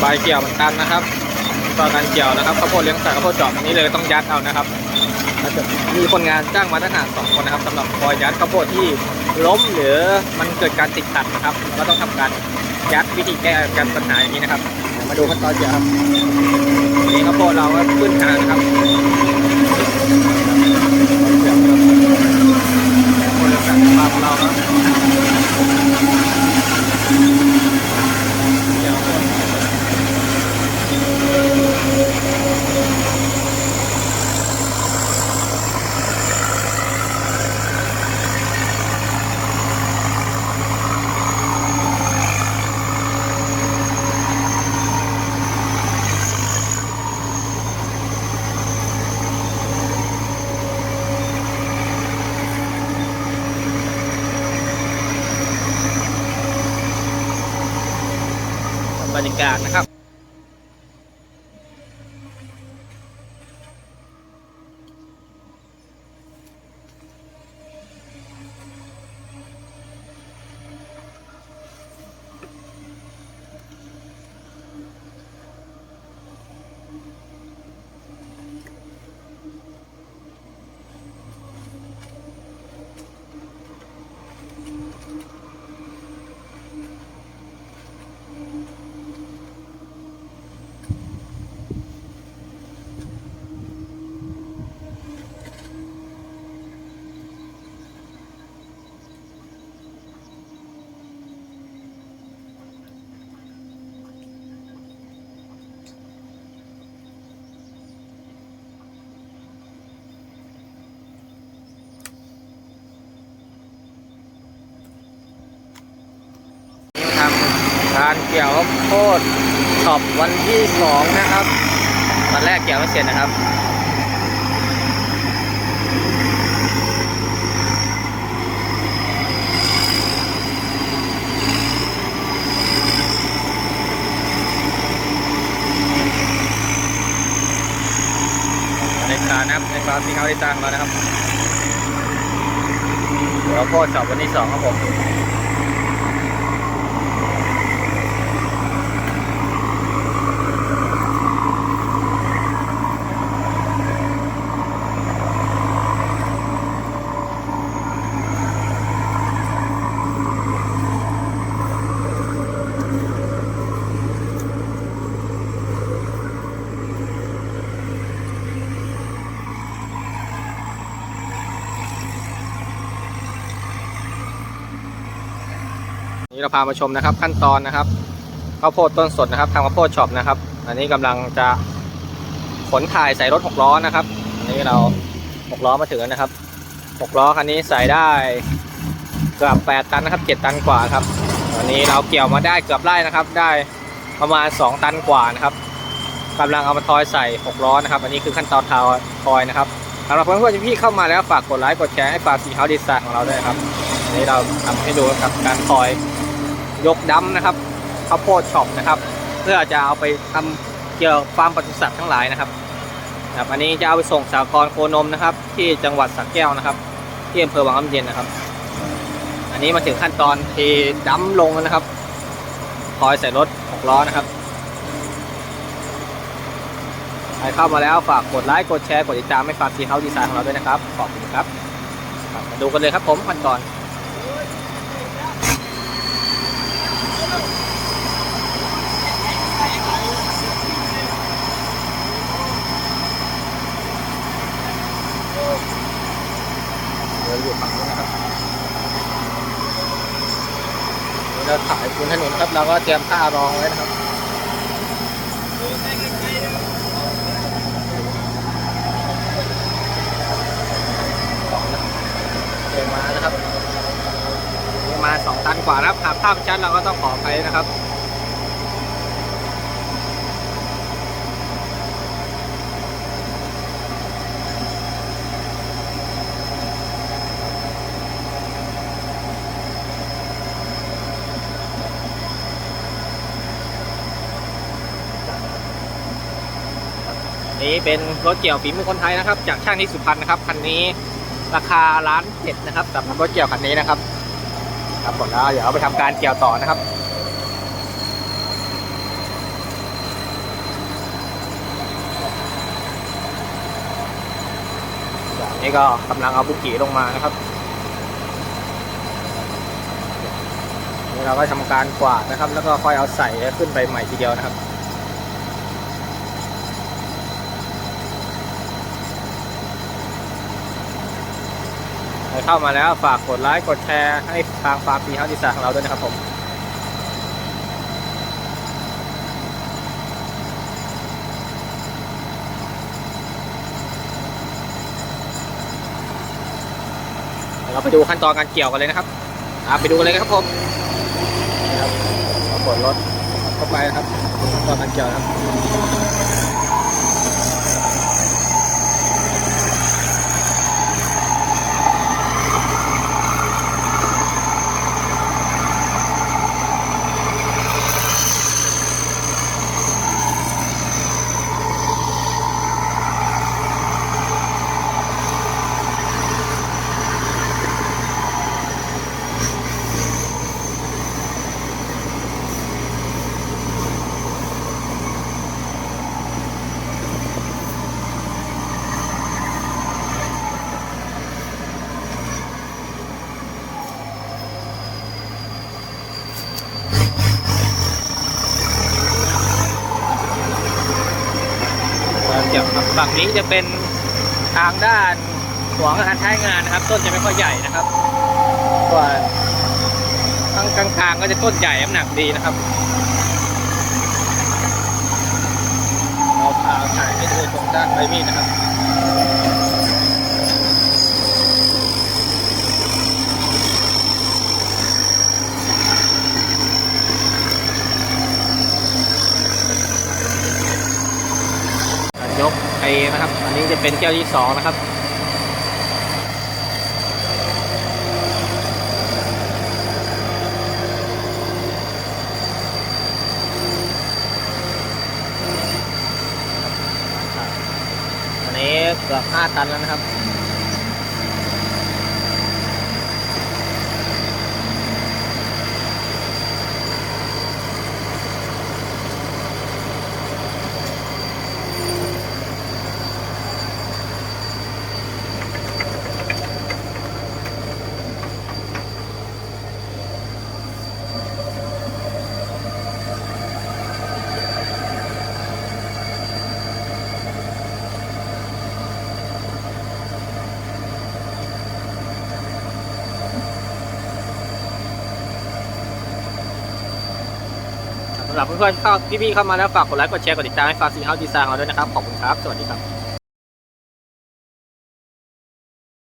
ใบเกี่ยวเหมือนกันนะครับตอนการเกี่ยวนะครับข้าวโพดเลี้ยงสัตว์ข้าวโพดจอบอันนี้เลยต้องยัดเอานะครับมีคนงานจ้างมาทหาสองคนนะครับสำหรับคอยยัดข้าวโพดที่ล้มหรือมันเกิดการติดขัดนะครับก็ต้องทำการยัดวิธีแก้การปัญหาอย่างนี้นะครับ มาดูขั้นตอนเกี่ยวครับนี่ข้าวโพดเราก็ขึ้นทางนะครับเกี่ยวครับข้าวโพดเลี้ยงสัตว์บ้านเราครับเกี่ยวครับ บรรยา การนะครับ ทำ การเกี่ยวข้าวโพดช็อปวันที่สองนะครับวันแรกเกี่ยวไม่เสร็จนะครับในการนะครับในฟามที่เขาได้จ้างมานะครับเดี๋ยวข้าวโพดช็อปวันที่สองครับผม นี่เราพามาชมนะครับ ขั้นตอนนะครับข้าวโพดต้นสดนะครับทำข้าวโพดช็อปนะครับ อันนี้กำลังจะขนถ่ายใส่รถหกล้อนะครับ อันนี้เราหกล้อมาถึงแล้วนะครับหกล้อคันนี้ใส่ได้เกือบแปดตันนะครับเจ็ดตันกว่าครับวันนี้เราเกี่ยวมาได้เกือบไร่นะครับ ได้ประมาณสองตันกว่านะครับกำลังเอามาทอยใส่หกล้อนะครับ อันนี้คือขั้นตอนทอยทอยนะครับสำหรับเพื่อนๆที่เข้ามาแล้วฝากกดไลค์กดแชร์ให้ฝากสีเฮาดีไซน์ของเราด้วยครับอันนี้เราทำให้ดูนะครับการคอย ยกดัมนะครับข้าวโพดช็อปนะครับ เพื่อจะเอาไปทำเกี่ยวกับฟาร์มปศุสัตว์ทั้งหลายนะครับครับอันนี้จะเอาไปส่งสากรโคนมนะครับ ที่จังหวัดสระแก้วนะครับ ที่อำเภอวังน้ำเย็นนะครับ อันนี้มาถึงขั้นตอนเทดัมลงนะครับคอยใส่รถหกล้อนะครับใครเข้ามาแล้วฝากกดไลค์กดแชร์กดติดตามให้ฝากซีเฮาดีไซน์ของเราด้วยนะครับขอบคุณครับมาดูกันเลยครับผมขั้นตอน อยู่ฝั่งนู้นนะครับเราถ่ายบนถนนครับเราก็เตรียมผ้ารองไว้นะครับเมานะครับมาสองตันกว่านะครับหากภาพชัดเราก็ต้องขอไปนะครับี้เป็นรถเกี่ยวฝีมือคนไทยนะครับ จากช่างที่สุพรรณนะครับคันนี้ราคาล้านเจ็ดนะครับสำหรับรถเกี่ยวคันนี้นะครับครับผมแล้วเดี๋ยวเอาไปทำการเกี่ยวต่อนะครับนี่ก็กำลังเอาบุกี่ลงมานะครับนี่เราก็ทำการกวาดนะครับ แล้วก็ค่อยเอาใส่ขึ้นไปใหม่ทีเดียวนะครับ เข้ามาแล้วฝากกดไลค์กดแชร์ให้ทางฟาร์มปีเฮาดีไซน์ของเราด้วยนะครับผมเราไปดูขั้นตอนการเกี่ยวกันเลยนะครับไปดูกันเลยครับผมนี่ครับเรากดรถเข้าไปนะครับขั้นตอนการเกี่ยวครับ ฝั่งนี้จะเป็นทางด้านหัวงานท้ายงานนะครับ ต้นจะไม่ค่อยใหญ่นะครับส่วนข้างกลางๆก็จะต้นใหญ่น้ำหนักดีนะครับเราพาถ่ายให้ดูตรงด้านใบมีดนะครับ การยกไอนะครับ อันนี้จะ เป็นแก้วที่สองนะครับ อันนี้เกือบห้าตันแล้วนะครับ สำหรับเพื่อนๆเข้าพี่ๆเข้ามาแล้วฝากกดไลค์กดแชร์กดติดตามให้ฟาซีเฮาส์ดีไซน์เราด้วยนะครับขอบคุณครับ สวัสดีครับ